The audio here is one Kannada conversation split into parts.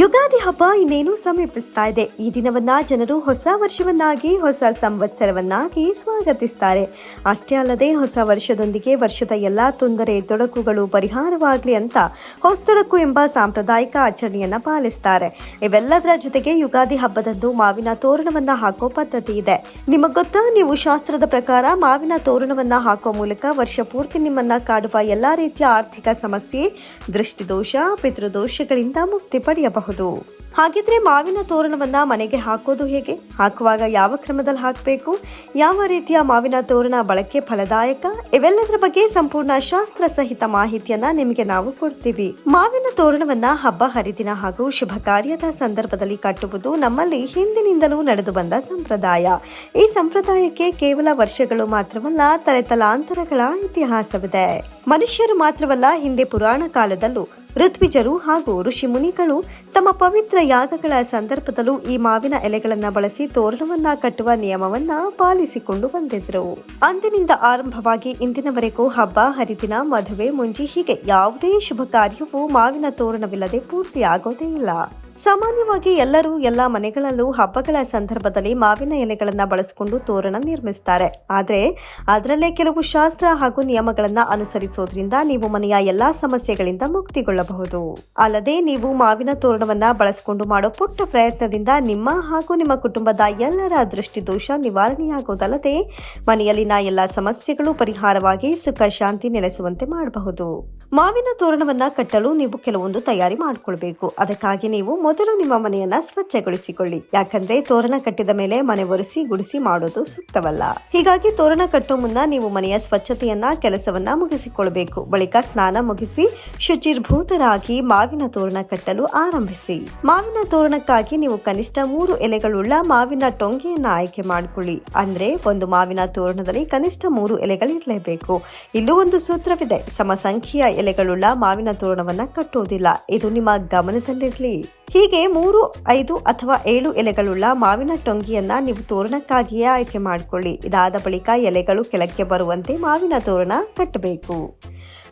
ಯುಗಾದಿ ಹಬ್ಬ ಇನ್ನೇನು ಸಮೀಪಿಸ್ತಾ ಇದೆ. ಈ ದಿನವನ್ನ ಜನರು ಹೊಸ ವರ್ಷವನ್ನಾಗಿ, ಹೊಸ ಸಂವತ್ಸರವನ್ನಾಗಿ ಸ್ವಾಗತಿಸ್ತಾರೆ. ಅಷ್ಟೇ ಅಲ್ಲದೆ ಹೊಸ ವರ್ಷದೊಂದಿಗೆ ವರ್ಷದ ಎಲ್ಲಾ ತೊಂದರೆ, ತೊಡಕುಗಳು ಪರಿಹಾರವಾಗಲಿ ಅಂತ ಹೊಸ್ತೊಡಕು ಎಂಬ ಸಾಂಪ್ರದಾಯಿಕ ಆಚರಣೆಯನ್ನ ಪಾಲಿಸ್ತಾರೆ. ಇವೆಲ್ಲದರ ಜೊತೆಗೆ ಯುಗಾದಿ ಹಬ್ಬದಂದು ಮಾವಿನ ತೋರಣವನ್ನ ಹಾಕೋ ಪದ್ಧತಿ ಇದೆ. ನಿಮಗೆ ಗೊತ್ತಾ? ನೀವು ಶಾಸ್ತ್ರದ ಪ್ರಕಾರ ಮಾವಿನ ತೋರಣವನ್ನ ಹಾಕೋ ಮೂಲಕ ವರ್ಷ ಪೂರ್ತಿ ನಿಮ್ಮನ್ನ ಕಾಡುವ ಎಲ್ಲಾ ರೀತಿಯ ಆರ್ಥಿಕ ಸಮಸ್ಯೆ, ದೃಷ್ಟಿದೋಷ, ಪಿತೃದೋಷಗಳಿಂದ ಮುಕ್ತಿ ಪಡೆಯಬಹುದು. ಹಾಗಿದ್ರೆ ಮಾವಿನ ತೋರಣವನ್ನ ಮನೆಗೆ ಹಾಕೋದು ಹೇಗೆ? ಹಾಕುವಾಗ ಯಾವ ಕ್ರಮದಲ್ಲಿ ಹಾಕಬೇಕು? ಯಾವ ರೀತಿಯ ಮಾವಿನ ತೋರಣ ಬಳಕೆ ಫಲದಾಯಕ? ಇವೆಲ್ಲದರ ಬಗ್ಗೆ ಸಂಪೂರ್ಣ ಶಾಸ್ತ್ರ ಸಹಿತ ಮಾಹಿತಿಯನ್ನ ನಿಮಗೆ ನಾವು ಕೊಡ್ತೀವಿ. ಮಾವಿನ ತೋರಣವನ್ನ ಹಬ್ಬ, ಹರಿದಿನ ಹಾಗೂ ಶುಭ ಕಾರ್ಯದ ಸಂದರ್ಭದಲ್ಲಿ ಕಟ್ಟುವುದು ನಮ್ಮಲ್ಲಿ ಹಿಂದಿನಿಂದಲೂ ನಡೆದು ಬಂದ ಸಂಪ್ರದಾಯ. ಈ ಸಂಪ್ರದಾಯಕ್ಕೆ ಕೇವಲ ವರ್ಷಗಳು ಮಾತ್ರವಲ್ಲ, ತಲೆತಲಾಂತರಗಳ ಇತಿಹಾಸವಿದೆ. ಮನುಷ್ಯರು ಮಾತ್ರವಲ್ಲ, ಹಿಂದೆ ಪುರಾಣ ಕಾಲದಲ್ಲೂ ಋತ್ವಿಜರು ಹಾಗೂ ಋಷಿ ಮುನಿಗಳು ತಮ್ಮ ಪವಿತ್ರ ಯಾಗಗಳ ಸಂದರ್ಭದಲ್ಲೂ ಈ ಮಾವಿನ ಎಲೆಗಳನ್ನು ಬಳಸಿ ತೋರಣವನ್ನ ಕಟ್ಟುವ ನಿಯಮವನ್ನ ಪಾಲಿಸಿಕೊಂಡು ಬಂದಿದ್ರು. ಅಂದಿನಿಂದ ಆರಂಭವಾಗಿ ಇಂದಿನವರೆಗೂ ಹಬ್ಬ, ಹರಿದಿನ, ಮದುವೆ, ಮುಂಜಿ ಹೀಗೆ ಯಾವುದೇ ಶುಭ ಕಾರ್ಯವೂ ಮಾವಿನ ತೋರಣವಿಲ್ಲದೆ ಪೂರ್ತಿಯಾಗೋದೇ ಇಲ್ಲ. ಸಾಮಾನ್ಯವಾಗಿ ಎಲ್ಲರೂ ಎಲ್ಲ ಮನೆಗಳಲ್ಲೂ ಹಬ್ಬಗಳ ಸಂದರ್ಭದಲ್ಲಿ ಮಾವಿನ ಎಲೆಗಳನ್ನು ಬಳಸಿಕೊಂಡು ತೋರಣ ನಿರ್ಮಿಸ್ತಾರೆ. ಆದರೆ ಅದರಲ್ಲೇ ಕೆಲವು ಶಾಸ್ತ್ರ ಹಾಗೂ ನಿಯಮಗಳನ್ನು ಅನುಸರಿಸೋದ್ರಿಂದ ನೀವು ಮನೆಯ ಎಲ್ಲಾ ಸಮಸ್ಯೆಗಳಿಂದ ಮುಕ್ತಿಗೊಳ್ಳಬಹುದು. ಅಲ್ಲದೆ ನೀವು ಮಾವಿನ ತೋರಣವನ್ನ ಬಳಸಿಕೊಂಡು ಮಾಡೋ ಪುಟ್ಟ ಪ್ರಯತ್ನದಿಂದ ನಿಮ್ಮ ಹಾಗೂ ನಿಮ್ಮ ಕುಟುಂಬದ ಎಲ್ಲರ ದೃಷ್ಟಿ ದೋಷ ನಿವಾರಣೆಯಾಗುವುದಲ್ಲದೆ ಮನೆಯಲ್ಲಿನ ಎಲ್ಲ ಸಮಸ್ಯೆಗಳು ಪರಿಹಾರವಾಗಿ ಸುಖ, ಶಾಂತಿ ನೆಲೆಸುವಂತೆ ಮಾಡಬಹುದು. ಮಾವಿನ ತೋರಣವನ್ನು ಕಟ್ಟಲು ನೀವು ಕೆಲವೊಂದು ತಯಾರಿ ಮಾಡಿಕೊಳ್ಬೇಕು. ಅದಕ್ಕಾಗಿ ನೀವು ಮೊದಲು ನಿಮ್ಮ ಮನೆಯನ್ನ ಸ್ವಚ್ಛಗೊಳಿಸಿಕೊಳ್ಳಿ. ಯಾಕಂದ್ರೆ ತೋರಣ ಕಟ್ಟಿದ ಮೇಲೆ ಮನೆ ಒರೆಸಿ ಗುಡಿಸಿ ಮಾಡೋದು ಸೂಕ್ತವಲ್ಲ. ಹೀಗಾಗಿ ತೋರಣ ಕಟ್ಟೋ ಮುನ್ನ ನೀವು ಮನೆಯ ಸ್ವಚ್ಛತೆಯನ್ನ, ಕೆಲಸವನ್ನ ಮುಗಿಸಿಕೊಳ್ಳಬೇಕು ಬಳಿಕ ಸ್ನಾನ ಮುಗಿಸಿ ಶುಚಿರ್ಭೂತರಾಗಿ ಮಾವಿನ ತೋರಣ ಕಟ್ಟಲು ಆರಂಭಿಸಿ. ಮಾವಿನ ತೋರಣಕ್ಕಾಗಿ ನೀವು ಕನಿಷ್ಠ ಮೂರು ಎಲೆಗಳುಳ್ಳ ಮಾವಿನ ಟೊಂಗೆಯನ್ನ ಆಯ್ಕೆ ಮಾಡಿಕೊಳ್ಳಿ. ಅಂದ್ರೆ ಒಂದು ಮಾವಿನ ತೋರಣದಲ್ಲಿ ಕನಿಷ್ಠ ಮೂರು ಎಲೆಗಳಿರಲೇಬೇಕು. ಇಲ್ಲೂ ಒಂದು ಸೂತ್ರವಿದೆ, ಸಮಸಂಖ್ಯೆಯ ಎಲೆಗಳುಳ್ಳ ಮಾವಿನ ತೋರಣವನ್ನು ಕಟ್ಟುವುದಿಲ್ಲ ಇದು ನಿಮ್ಮ ಗಮನದಲ್ಲಿರಲಿ. ಹೀಗೆ ಮೂರು, ಐದು ಅಥವಾ ಏಳು ಎಲೆಗಳುಳ್ಳ ಮಾವಿನ ಟೊಂಗಿಯನ್ನ ನೀವು ತೋರಣಕ್ಕಾಗಿಯೇ ಆಯ್ಕೆ ಮಾಡಿಕೊಳ್ಳಿ. ಇದಾದ ಬಳಿಕ ಎಲೆಗಳು ಕೆಳಕ್ಕೆ ಬರುವಂತೆ ಮಾವಿನ ತೋರಣ ಕಟ್ಟಬೇಕು.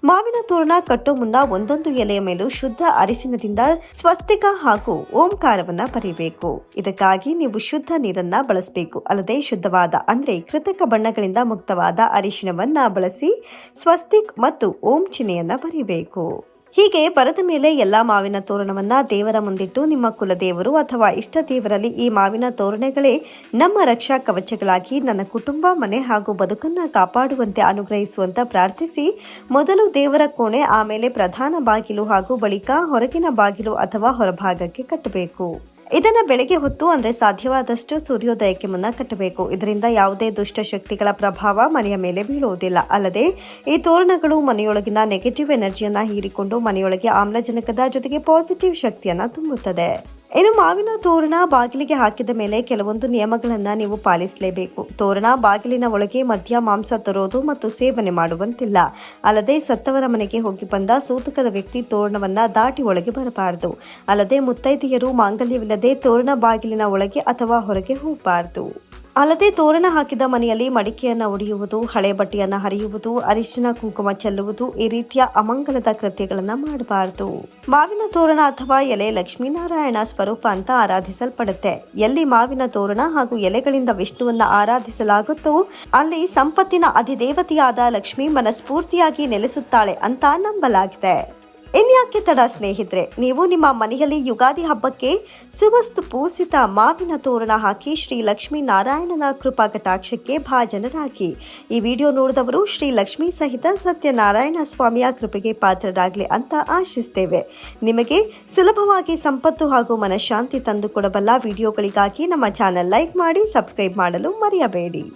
ಮಾವಿನ ತೋರಣ ಕಟ್ಟೋ ಮುನ್ನ ಒಂದೊಂದು ಎಲೆಯ ಮೇಲೂ ಶುದ್ಧ ಅರಿಸಿನದಿಂದ ಸ್ವಸ್ತಿಕ ಹಾಗೂ ಓಂಕಾರವನ್ನ ಬರೀಬೇಕು. ಇದಕ್ಕಾಗಿ ನೀವು ಶುದ್ಧ ನೀರನ್ನ ಬಳಸಬೇಕು. ಅಲ್ಲದೆ ಶುದ್ಧವಾದ, ಅಂದ್ರೆ ಕೃತಕ ಬಣ್ಣಗಳಿಂದ ಮುಕ್ತವಾದ ಅರಿಶಿನವನ್ನ ಬಳಸಿ ಸ್ವಸ್ತಿಕ್ ಮತ್ತು ಓಂ ಚಿಹ್ನೆಯನ್ನ ಬರೀಬೇಕು. ಹೀಗೆ ಬರದ ಮೇಲೆ ಎಲ್ಲಾ ಮಾವಿನ ತೋರಣವನ್ನ ದೇವರ ಮುಂದಿಟ್ಟು ನಿಮ್ಮ ಕುಲದೇವರು ಅಥವಾ ಇಷ್ಟ ದೇವರಲ್ಲಿ ಈ ಮಾವಿನ ತೋರಣಗಳೇ ನಮ್ಮ ರಕ್ಷಾ ಕವಚಗಳಾಗಿ ನನ್ನ ಕುಟುಂಬ, ಮನೆ ಹಾಗೂ ಬದುಕನ್ನ ಕಾಪಾಡುವಂತೆ ಅನುಗ್ರಹಿಸುವಂತ ಪ್ರಾರ್ಥಿಸಿ, ಮೊದಲು ದೇವರ ಕೋಣೆ, ಆಮೇಲೆ ಪ್ರಧಾನ ಬಾಗಿಲು ಹಾಗೂ ಬಳಿಕ ಹೊರಗಿನ ಬಾಗಿಲು ಅಥವಾ ಹೊರಭಾಗಕ್ಕೆ ಕಟ್ಟಬೇಕು. ಇದನ್ನ ಬೆಳಗ್ಗೆ ಹೊತ್ತು ಅಂದ್ರೆ ಸಾಧ್ಯವಾದಷ್ಟು ಸೂರ್ಯೋದಯಕ್ಕೆ ಮುನ್ನ ಕಟ್ಟಬೇಕು. ಇದರಿಂದ ಯಾವುದೇ ದುಷ್ಟ ಶಕ್ತಿಗಳ ಪ್ರಭಾವ ಮನೆಯ ಮೇಲೆ ಬೀಳುವುದಿಲ್ಲ. ಅಲ್ಲದೆ, ಈ ತೋರಣಗಳು ಮನೆಯೊಳಗಿನ ನೆಗೆಟಿವ್ ಎನರ್ಜಿಯನ್ನ ಹೀರಿಕೊಂಡು ಮನೆಯೊಳಗೆ ಆಮ್ಲಜನಕದ ಜೊತೆಗೆ ಪಾಸಿಟಿವ್ ಶಕ್ತಿಯನ್ನ ತುಂಬುತ್ತದೆ. ಇನ್ನು ಮಾವಿನ ತೋರಣ ಬಾಗಿಲಿಗೆ ಹಾಕಿದ ಮೇಲೆ ಕೆಲವೊಂದು ನಿಯಮಗಳನ್ನು ನೀವು ಪಾಲಿಸಲೇಬೇಕು. ತೋರಣ ಬಾಗಿಲಿನ ಒಳಗೆ ಮದ್ಯ, ಮಾಂಸ ತರೋದು ಮತ್ತು ಸೇವನೆ ಮಾಡುವಂತಿಲ್ಲ. ಅಲ್ಲದೆ ಸತ್ತವರ ಮನೆಗೆ ಹೋಗಿ ಬಂದ ಸೂತಕದ ವ್ಯಕ್ತಿ ತೋರಣವನ್ನ ದಾಟಿ ಒಳಗೆ ಬರಬಾರದು. ಅಲ್ಲದೆ ಮುತ್ತೈದೆಯರು ಮಾಂಗಲ್ಯವಿಲ್ಲದೆ ತೋರಣ ಬಾಗಿಲಿನ ಒಳಗೆ ಅಥವಾ ಹೊರಗೆ ಹೋಗಬಾರದು. ಅಲ್ಲದೆ ತೋರಣ ಹಾಕಿದ ಮನೆಯಲ್ಲಿ ಮಡಿಕೆಯನ್ನು ಒಡೆಯುವುದು, ಹಳೆ ಬಟ್ಟೆಯನ್ನು ಹರಿಯುವುದು, ಅರಿಶಿನ, ಕುಂಕುಮ ಚೆಲ್ಲುವುದು ಈ ರೀತಿಯ ಅಮಂಗಲದ ಕೃತ್ಯಗಳನ್ನು ಮಾಡಬಾರದು. ಮಾವಿನ ತೋರಣ ಅಥವಾ ಎಲೆ ಲಕ್ಷ್ಮೀನಾರಾಯಣ ಸ್ವರೂಪ ಅಂತ ಆರಾಧಿಸಲ್ಪಡುತ್ತೆ. ಎಲ್ಲಿ ಮಾವಿನ ತೋರಣ ಹಾಗೂ ಎಲೆಗಳಿಂದ ವಿಷ್ಣುವನ್ನ ಆರಾಧಿಸಲಾಗುತ್ತೋ, ಅಲ್ಲಿ ಸಂಪತ್ತಿನ ಅಧಿದೇವತೆಯಾದ ಲಕ್ಷ್ಮಿ ಮನಸ್ಫೂರ್ತಿಯಾಗಿ ನೆಲೆಸುತ್ತಾಳೆ ಅಂತ ನಂಬಲಾಗಿದೆ. ಇನ್ಯಾಕೆ ತಡ ಸ್ನೇಹಿತರೆ? ನೀವು ನಿಮ್ಮ ಮನೆಯಲ್ಲಿ ಯುಗಾದಿ ಹಬ್ಬಕ್ಕೆ ಸುವಸ್ತು ಪೂಸಿತ ಮಾವಿನ ತೋರಣ ಹಾಕಿ ಶ್ರೀ ಲಕ್ಷ್ಮೀ ನಾರಾಯಣನ ಕೃಪಾ ಕಟಾಕ್ಷಕ್ಕೆ ಭಾಜನರಾಗಿ. ಈ ವಿಡಿಯೋ ನೋಡಿದವರು ಶ್ರೀ ಲಕ್ಷ್ಮೀ ಸಹಿತ ಸತ್ಯನಾರಾಯಣ ಸ್ವಾಮಿಯ ಕೃಪೆಗೆ ಪಾತ್ರರಾಗಲಿ ಅಂತ ಆಶಿಸ್ತೇವೆ. ನಿಮಗೆ ಸುಲಭವಾಗಿ ಸಂಪತ್ತು ಹಾಗೂ ಮನಃಶಾಂತಿ ತಂದುಕೊಡಬಲ್ಲ ವಿಡಿಯೋಗಳಿಗಾಗಿ ನಮ್ಮ ಚಾನೆಲ್ ಲೈಕ್ ಮಾಡಿ, ಸಬ್ಸ್ಕ್ರೈಬ್ ಮಾಡಲು ಮರೆಯಬೇಡಿ.